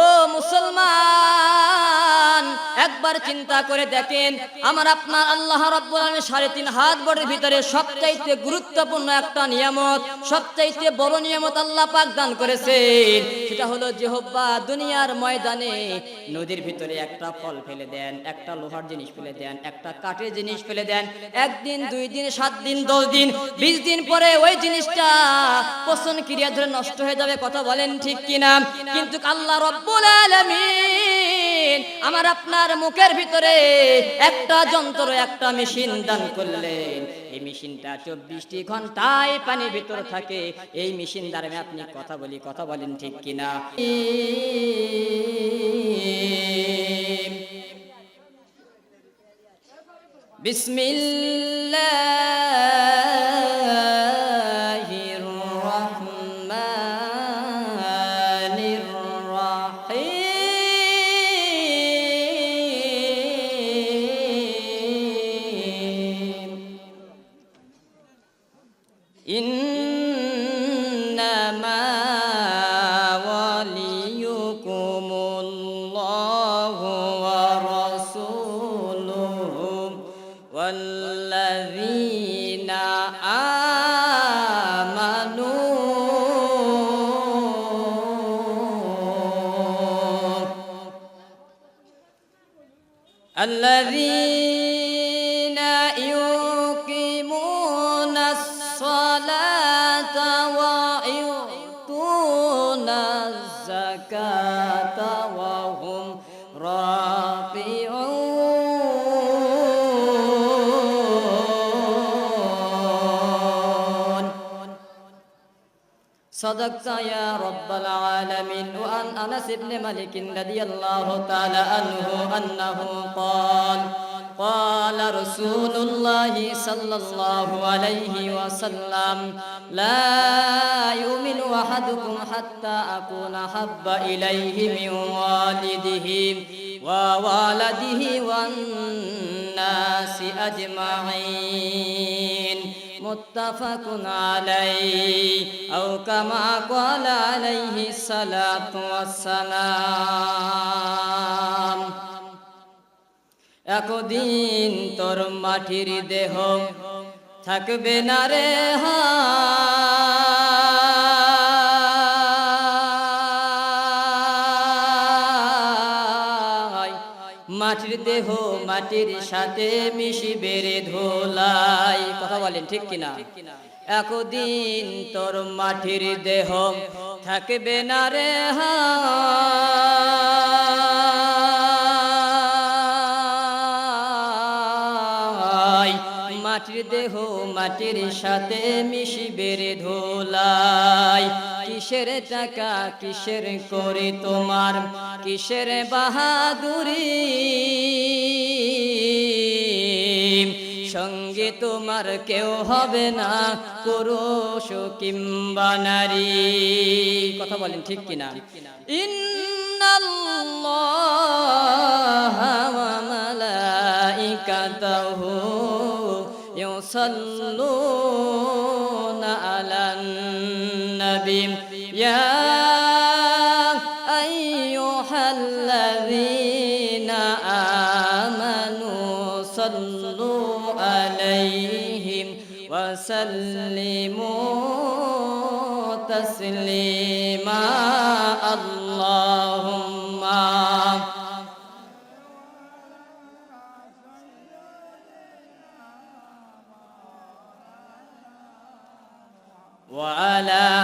ও মুসলমান, একবার চিন্তা করে দেখেন, আমার আপনার আল্লাহ রব্বুল সাড়ে তিন হাত বড়ের ভিতরে সবচাইতে গুরুত্বপূর্ণ একটা নিয়ামত, সবচাইতে বড় নিয়ামত আল্লাহ পাক দান করেছেন। সেটা হলো যেহব্বা দুনিয়ার ময়দানে। নদীর ভিতরে একটা ফল ফেলে দেন, একটা লোহার জিনিস ফেলে দেন, একটা কাঠের জিনিস ফেলে দেন। একদিন, দুই দিন, সাত দিন, দশ দিন, বিশ দিন পরে ওই জিনিসটা পচন ক্রিয়া ধরে নষ্ট হয়ে যাবে, কথা বলেন ঠিক কিনা? কিন্তু আল্লাহ রব্বুল আলামিন আমার আপনার মুখের ভিতরে একটা যন্ত্র, একটা মেশিন দান করলেন। এই মেশিনটা চব্বিশটি ঘন্টায় পানির ভিতর থাকে। এই মেশিন দ্বারা আপনি কথা বলি, কথা বলেন ঠিক কিনা? বিসমিল্লা ah. صدقت يا رب العالمين. وعن أنس بن مالك رضي الله تعالى عنه أنه قال قال رسول الله صلى الله عليه وسلم لا يؤمن أحدكم حتى أكون حب إليه من والده ووالده والناس أجمعين. متفق عليه أو كما قال عليه الصلاة والسلام একদিন তোর মাটির দেহ থাকবে না রে হায় মাটির দেহ মাটির সাথে মিশি বেড়ে ধোলাই। কথা বলেন, ঠিক কিনা? একদিন তোর মাটির দেহ থাকবে না রে হায় মাটির দেহ মাটির সাথে মিশি বেড়ে ধোলাই। কিসের টাকা, কিসের করে তোমার, কিসের বাহাদুরি? সঙ্গে তোমার কেউ হবে না, পুরুষ কিংবা নারী। কথা বলেন ঠিক কিনা? ইন্নাল্লাহ আলান يا أيها الذين آمنوا صلوا عليهم وسلموا تسليما. اللهم وعلى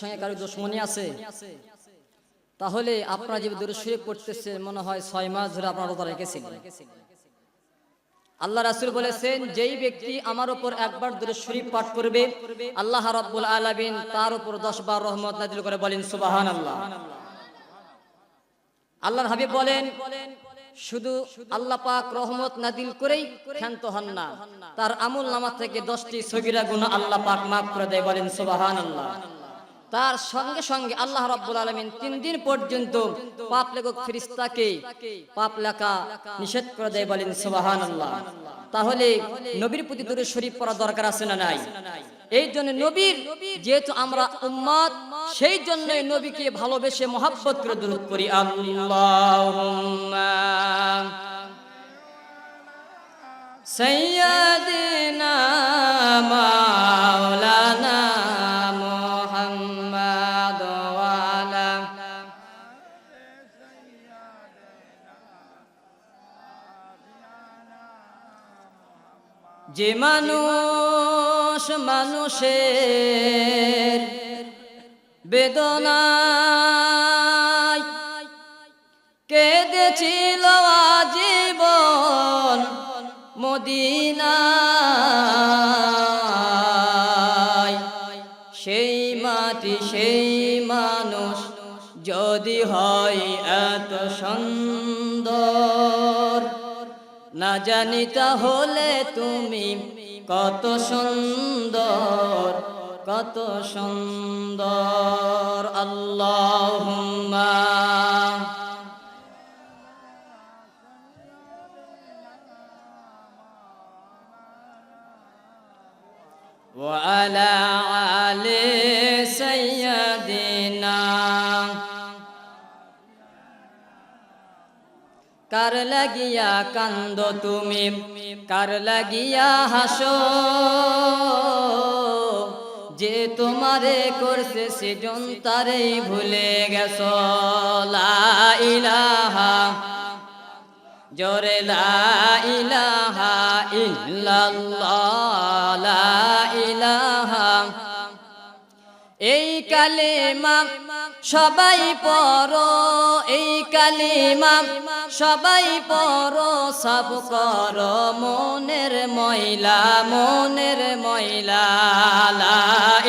সঙ্গে কারও দুশ্মনী আছে? তাহলে আপনারা যে দূরে শুয়ে পড়তেছে, মনে হয় ছয় মাস ধরে আপনার রোজা রেখেছিলেন আল্লাহ রাসূল বলেছেন, যেই ব্যক্তি আমার উপর একবার দূরে শরীফ পাঠ করবে, আল্লাহ রাব্বুল আলামিন তার উপর 10 বার রহমত নাজিল করে বলেন, সুবহানাল্লাহ। আল্লাহর হাবিব বলেন, শুধু আল্লাহ পাক রহমত নাদিল করেই ক্ষান্ত হন না, তার আমল নামা থেকে দশটি সগিরা গুণ আল্লাহ পাক মাফ করে দেয় বলেন সুবাহান আল্লাহ তার সঙ্গে সঙ্গে আল্লাহ রাব্বুল আলামিন তিন দিন পর্যন্ত পাপ লেখক ফেরেশতাকে পাপ লেখা নিষেধ করে দেয় বলেন সুবহানাল্লাহ তাহলে নবীর প্রতি দূরে শরীফ পড়া দরকার আছে না নাই এই জন্য নবীর যেহেতু আমরা উম্মত সেই জন্যই নবীকে ভালোবেসে মহাব্বত করে দূরত করি আল্লাহুম্মা سيدنا مولانا মানুষ মানুষের বেদনায় কেঁদেছিল আজীবন মদিনায়। সেই মাটি, সেই মানুষ যদি হয় এত সুন্দর। না জানি তাহলে তুমি কত সুন্দর কত সুন্দর আল্লাহ وعلى কার লাগিয়া কান্দ তুমি? কার লাগিয়া হাসো? যে তোমারে করছে সেজন তারেই ভুলে গেছ। ইলাহা, জোরে ইলাহা ইল্লাল্লাহ ইলাহা। এই কালেমা সবাই পর এই কালিমা, সবাই পর সব কর মনের ময়লা মনের ময়লা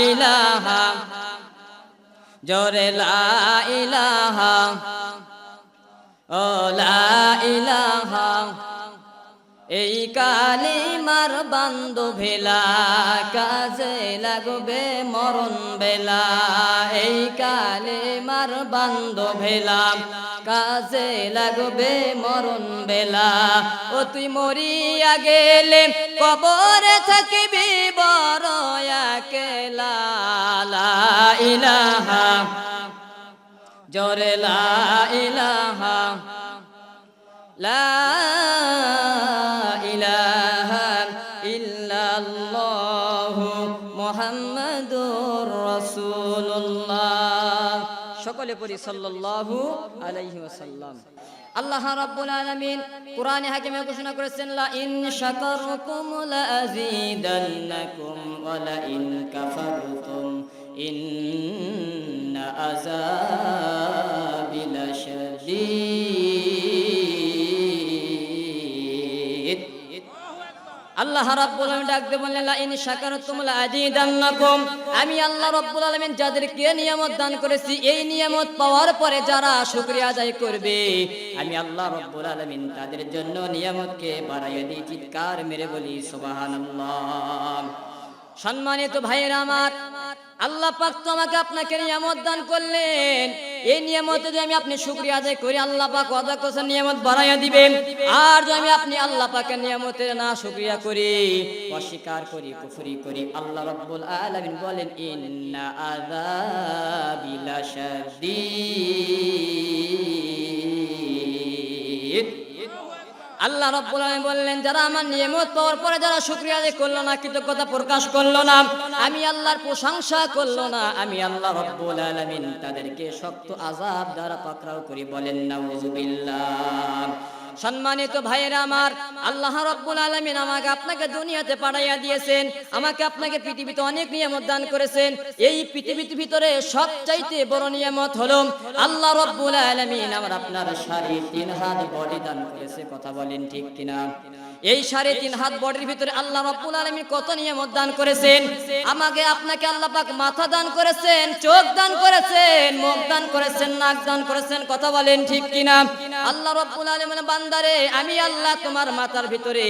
ইলাহা, জোরে ইলাহা, ও লা ইলাহা। এই কালিমার বান্ধবেলা, কাজে লাগবে মরণ বেলা। এই কালিমার বান্ধবেলা, কাজে লাগবে মরণ বেলা। ও তুই মরিয়া গেলে কবরে থাকিবি বড় একেলা। ইলাহা, জোরে লা ইলাহা। লা পড়ি সাল্লাল্লাহু আলাইহি ওয়াসাল্লাম আল্লাহ রাব্বুল আলামিন কোরআনে হাকিমে ঘোষণা করেছেন লা ইন শাকারতুম লা আযীদান্নাকুম ওয়া লা ইন কাফারতুম ইন্না আযাবি লাশাদীদ আল্লাহ রাব্বুল আলামিন ডাক বললেন লা ইন শাকারতুম লা আমি আল্লাহ রাব্বুল আলামিন যাদেরকে নিয়ামত দান করেছি, এই নিয়ামত পাওয়ার পরে যারা শুকরিয়া আদায় করবে, আমি আল্লাহ রাব্বুল আলামিন তাদের জন্য নিয়ামতকে বাড়াইয়া দিই, চিৎকার মেরে বলি, সুবহানাল্লাহ। সম্মানিত ভাইয়েরা আমার, আল্লাহ পাক তো আমাকে আপনাকে নিয়ামত দান করলেন। এই নিয়ামতে যদি আমি আপনি শুকরিয়া আদায় করি, আল্লাহ পাক ওয়াদা করেছেন নিয়ামত বাড়াইয়া দিবেন। আর যদি আমি আপনি আল্লাহ পাকের নিয়ামতের না শুক্রিয়া করি, অস্বীকার করি, কুফরি করি, আল্লাহ রাব্বুল আলামিন বলেন, ইন্না আযাবি লাশাদীদ আল্লাহ রব্বুল আলামিন বললেন, যারা আমার নিয়ামত পাওয়ার পরে যারা শুকরিয়া আদায় করল না, কৃতজ্ঞতা প্রকাশ করল না, আমি আল্লাহর প্রশংসা করল না, আমি আল্লাহ রব্বুল আলামিন তাদেরকে শক্ত আযাব দ্বারা পাকড়াও করি বলেন, নাউযুবিল্লাহ। সম্মানিত ভাইয়েরা আমার, আল্লাহ রব্বুল আলমিন আমাকে আপনাকে দুনিয়াতে পাঠাইয়া দিয়েছেন, আমাকে আপনাকে পৃথিবীতে অনেক নিয়ামত দান করেছেন। এই পৃথিবীর ভিতরে সবচাইতে বড় নিয়ামত হল, আল্লাহ রব্বুল আলমিন আমার আপনার সাড়ে তিন হাত বডি দান করেছে, কথা বলেন ঠিক কিনা? এই সাড়ে তিন হাত বডির ভিতরে আল্লাহ রব্বুল আলামিন কত নিয়ামত দান করেছেন? আমাকে আপনাকে আল্লাহ পাক মাথা দান করেছেন, চোখ দান করেছেন, মুখ দান করেছেন, নাক দান করেছেন, কথা বলেন ঠিক কিনা? আল্লাহ রব্বুল আলামিন বান্দারে, আমি আল্লাহ তোমার মাথার ভিতরে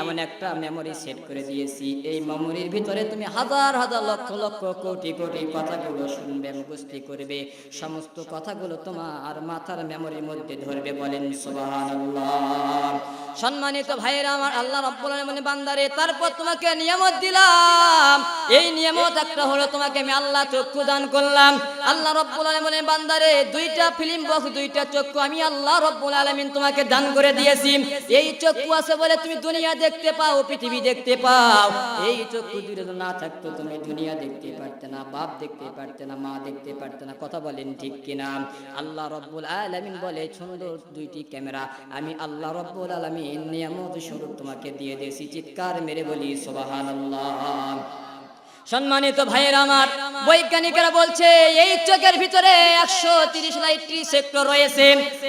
এমন একটা মেমোরি সেট করে দিয়েছি। এই মেমরির ভিতরে তুমি হাজার হাজার লক্ষ লক্ষ, কোটি কোটি কথাগুলো শুনবে, মুখস্থি করবে। সমস্ত কথাগুলো তোমার মাথার মেমরির মধ্যে ধরবে, বলেন সুবহানাল্লাহ। সম্মানিত ভাইয়েরা, আমার আল্লাহ রব্বুল আলামিন বান্দারে, তারপর তোমাকে নিয়ামত দিলাম। এই নিয়ামত একটা হলো তোমাকে আমি আল্লাহ চক্ষু দান করলাম। আল্লাহ রব্বুল আলামিন বান্দারে দুইটা ফিল্ম বক্স দুইটা চক্ষু আমি আল্লাহ রব্বুল আলামিন তোমাকে দান করে দিয়েছি। এই চক্ষু আছে বলে তুমি দুনিয়া দেখতে পাও, পৃথিবী দেখতে পাও। এই চক্ষু যদি না থাকতো তুমি দুনিয়া দেখতে পারতে না, বাপ দেখতে পারতে না, মা দেখতে পারতে না, কথা বলেন ঠিক কিনা? আল্লাহ রব্বুল আলামিন বলে সুন্দর দুইটি ক্যামেরা আমি আল্লাহ রব্বুল আলামিন নিয়ামত স্বরূপ তোমাকে দিয়ে দিয়েছি। চিৎকার মেরে বলি সুবহানাল্লাহ। সম্মানিত ভাইয়ের আমার, বৈজ্ঞানিকরা বলছে, এই চোখের ভিতরে একশো তিরিশ লাইটটি সেক্টর রয়েছে।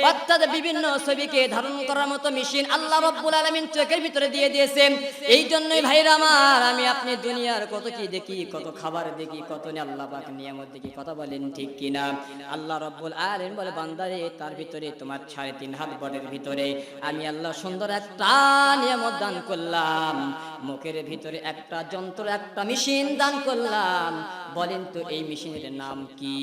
অর্থাৎ বিভিন্ন ছবিকে ধারণ করার মতো মেশিন আল্লাহ রব্বুল আলমিন চোখের ভিতরে দিয়ে দিয়েছেন। এই জন্যই ভাইয়ের আমার, আমি আপনি দুনিয়ার কত কি দেখি, কত খাবার দেখি, কত আল্লাহ পাক নিয়ামত দেখি, কথা বলেন ঠিক কিনা? আল্লাহ রব্বুল আলমিন বলে, বান্দারে, তার ভিতরে, তোমার সাড়ে তিন হাত বটের ভিতরে। আমি আল্লাহ সুন্দর একটা নিয়ামত দান করলাম। মুখের ভিতরে একটা যন্ত্র একটা মেশিন দান করলাম। বলেন তো এই মেশিনের নাম কি?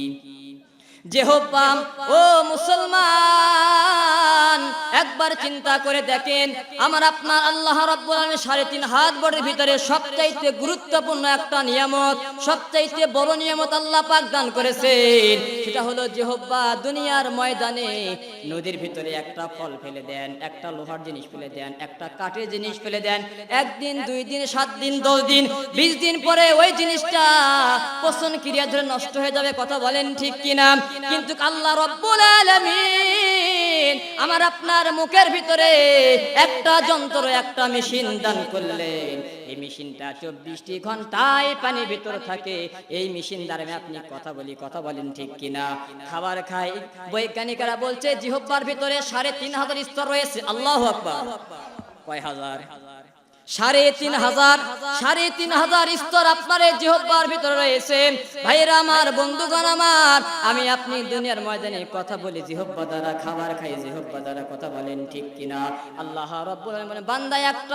জেহব্বাম ও মুসলমান, একবার চিন্তা করে দেখেন, আমার আপনার আল্লাহ রাব্বুল সাড়ে তিন হাত বড়ের ভিতরে সবচাইতে গুরুত্বপূর্ণ একটা নিয়ামত, সবচাইতে বড় নিয়ামত আল্লাহ পাক দান করেছেন। সেটা হলো জেহব্বা, দুনিয়ার ময়দানে নদীর ভিতরে একটা ফল ফেলে দেন, একটা লোহার জিনিস ফেলে দেন, একটা কাঠের জিনিস ফেলে দেন। একদিন, দুই দিন, সাত দিন, দশ দিন, বিশ দিন পরে ওই জিনিসটা পচন ক্রিয়া ধরে নষ্ট হয়ে যাবে, কথা বলেন ঠিক কিনা? কিন্তু আল্লাহ রব্বুল আলামিন আমার আপনার মুখের ভিতরে একটা যন্ত্র, একটা মেশিন দান করলেন। এই মেশিনটা চব্বিশটি ঘন্টায় পানির ভিতরে থাকে। এই মেশিন দ্বারা আপনি কথা বলি, কথা বলেন ঠিক কিনা? খাবার খাই। বৈজ্ঞানিকরা বলছে জিহব্বার ভিতরে সাড়ে তিন হাজার স্তর রয়েছে। আল্লাহ আকবার। কয় হাজার?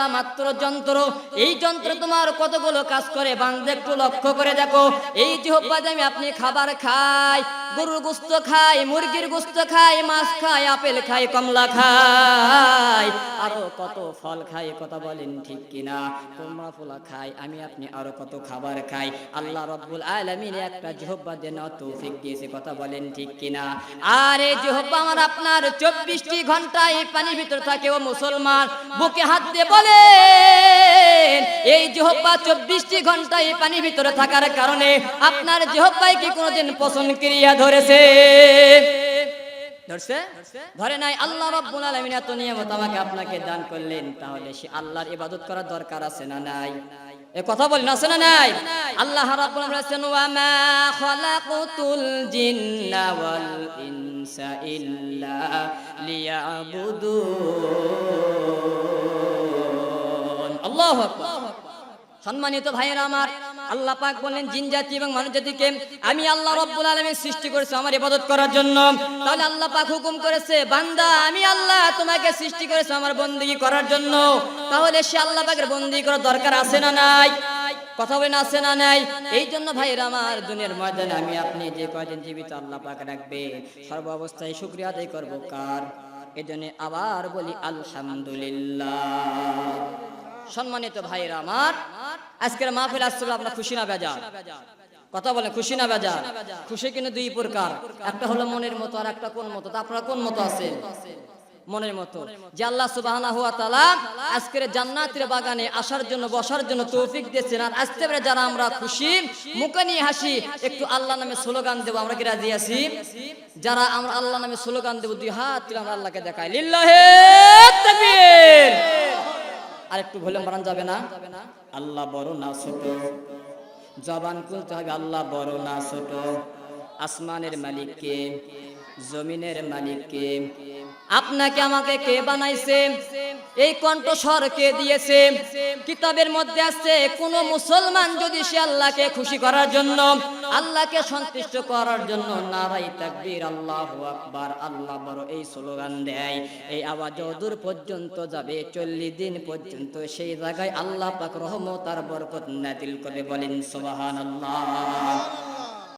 মাত্র যন্ত্র, এই যন্ত্র তোমার কতগুলো কাজ করে? বান্দা, একটু লক্ষ্য করে দেখো। এই জিহব্বা দিয়ে আমি আপনি খাবার খাই গরুর গোস্ত খাই, মুরগির গোস্ত খাই, মাছ খাই, আপেল খাই, কমলা খাই। আরও কত ফল খাই, কথা বলেন ঠিক কিনা? কুমড়া ফুলা খাই, আমি আপনি আরও কত খাবার খাই। আল্লাহ রব্বুল আলামিন একটা জিহব্বা দেন তৌফিক দিয়েছে, কথা বলেন ঠিক কিনা? আর এই জিহব্বা আমার আপনার চব্বিশটি ঘণ্টা এই পানির ভিতর থাকে, ও মুসলমান। বুকে হাত দিয়ে বলে এই জিহব্বা চব্বিশটি ঘণ্টা এই পানির ভিতরে থাকার কারণে আপনার জিহব্বাই কি কোনোদিন পছন্দ ক্রিয়া ধরেছে। ধরছে? ধরে নাই? আল্লাহ রাব্বুল আলামিন এত নিয়ামত আমাকে আপনাকে দান করলেন, তাহলে সে আল্লাহর ইবাদত করার দরকার আছে না নাই? এ কথা আছে না নাই? আল্লাহ রাব্বুল আলামিন বলেছেন ওয়া মা খালাকুতুল জিন্না ওয়াল ইনসা ইল্লা লিয়াবুদুন। আল্লাহু আকবার। সম্মানিত ভাইয়েরা আমার আল্লাহ পাক বললেন, জিন জাতি এবং মানুষ জাতিকে আমি আল্লাহ রব্বুল আলমীর সৃষ্টি করেছি আমার ইবাদত করার জন্য। তাহলে আল্লাহ পাক হুকুম করেছে, বান্দা, আমি আল্লাহ তোমাকে সৃষ্টি করেছি আমার বন্দিগি করার জন্য। তাহলে সে আল্লাহ পাকের বন্দি করার দরকার আছে না নাই? কথা বলেন, আছে না নাই? এই জন্য ভাইরা আমার দুনিয়ার ময়দানে আমি আপনি যে কয়দিন জীবিত আল্লাহ পাক রাখবে। সর্ব অবস্থায় শুক্রিয়া আদায় করব কার? এজন্য আবার বলি, আলহামদুলিল্লাহ। সম্মানিত ভাইরা আমার আজকের মাহফিল আসছে বলে আপনার খুশি না বেজা কথা বলে খুশি না বেজা খুশি কিন্তু দুই প্রকার। একটা হলো মনের মতো, আর একটা কোন মতো। আপনারা কোন মতো আছে মনের মতো। যে আল্লাহ তাআলা আজকের জান্নাতের বাগানে আসার জন্য, বসার জন্য তৌফিক দিয়েছেন। আর আসতে পারে যারা আমরা খুশি, মুখে নিয়ে হাসি, একটু আল্লাহ নামে স্লোগান দেবো, আমরা কি রাজি আছি? যারা আমরা আল্লাহ নামে স্লোগান দেবো, দুই হাত আমরা আল্লাহকে দেখাই। লিল্লাহে আর একটু ভুলে মারান যাবে না। আল্লাহ বড় না ছোট। জবান খুলতে হবে, আল্লাহ বড় না ছোট। আসমানের মালিককে, জমিনের মালিককে। আপনাকে আমাকে কে বানাইছে? এই কণ্ঠস্বর কে দিয়েছে? কিতাবের মধ্যে আছে কোন মুসলমান যদি সে আল্লাহকে খুশি করার জন্য, আল্লাহকে সন্তুষ্ট করার জন্য নারাই তাকবীর, আল্লাহু আকবার, আল্লাহ বড় এই স্লোগান দেয়। এই আওয়াজ দূর পর্যন্ত যাবে, চল্লিশ দিন পর্যন্ত সেই জায়গায় আল্লাহ পাক রহমত আর বরকত নাজিল করে বলেন, সুবহানাল্লাহ।